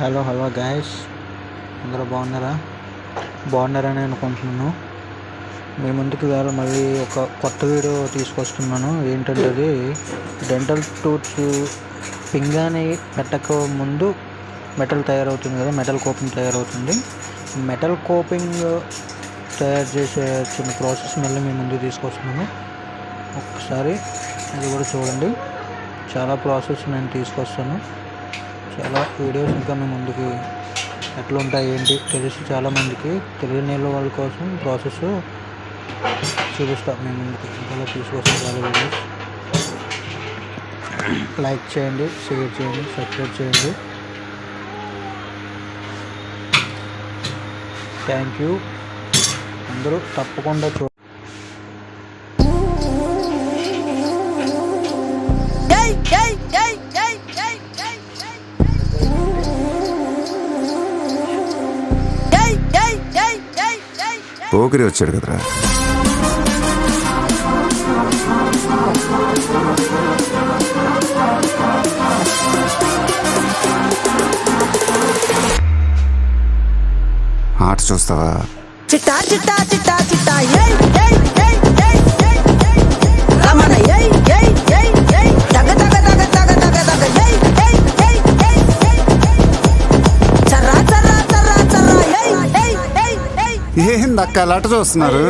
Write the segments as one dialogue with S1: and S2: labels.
S1: Hello hello guys అందరూ బాగున్నారా? బాగున్నారని అనుకుంటున్నాను. మీ ముందుకు వేళ మళ్ళీ ఒక కొత్త వీడియో తీసుకొస్తున్నాను. ఏంటంటే అది డెంటల్ టూత్స్ పింగాని పెట్టక ముందు మెటల్ తయారవుతుంది కదా మెటల్ కోపింగ్ తయారవుతుంది. మెటల్ కోపింగ్ తయారు చేసే చిన్న ప్రాసెస్ మళ్ళీ మీ ముందు తీసుకొస్తున్నాను. ఒకసారి అది కూడా చూడండి. చాలా ప్రాసెస్ నేను తీసుకొస్తాను. చాలా వీడియోస్ ఇంకా మీ ముందుకి ఎట్లా ఉంటాయి ఏంటి తెలుసు చాలామందికి తెలియని వాళ్ళ కోసం ప్రాసెస్ చూపిస్తాం మీ ముందుకి. ఇంకా తీసుకొస్తాను చాలా వీడియోస్. లైక్ చేయండి షేర్ చేయండి సబ్స్క్రైబ్ చేయండి. Thank you. అందరూ తప్పకుండా చూ
S2: yay, yay, yay,
S3: పోకిరి వచ్చాడు కదరా. ఆట చూస్తావా?
S2: చిట్టా చిట్టా చిట్టా చిట్టా. Yay.
S3: ఏంది అక్క అలా ఆట చూస్తున్నారు?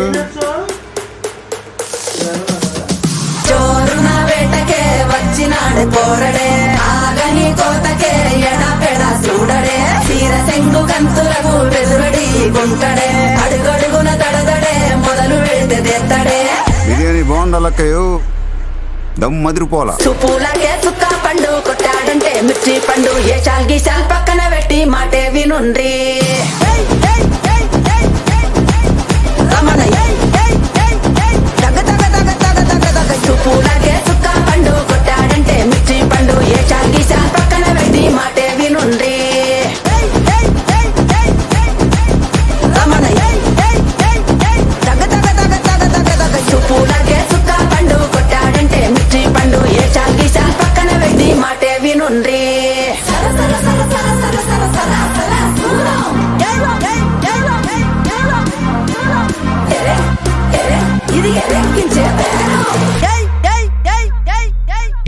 S2: చోరున వేటకే వచ్చినాడు పోరడే. ఆగని కోతకే ఎడపెడ చూడడే తీర సెంగు కంతులకు వెదురడి గుంటడే. అడుగడుగున తడదడే మొదలు పెడితే తెత్తడే
S3: బిర్యానీ బాగుండాలక్కయ్యో దమ్ మదిరిపోలా
S2: చుప్పులకే చుక్క పండు కొట్టాడంటే మిర్చి పండు. ఏ చాల్ గీసాల్ పక్కన పెట్టి మాటే వినుండ్రి.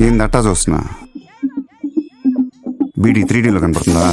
S3: ఏందట్టా అట్టా చూస్తున్నా? బీడీ త్రీ డీలో కనపడుతుందా?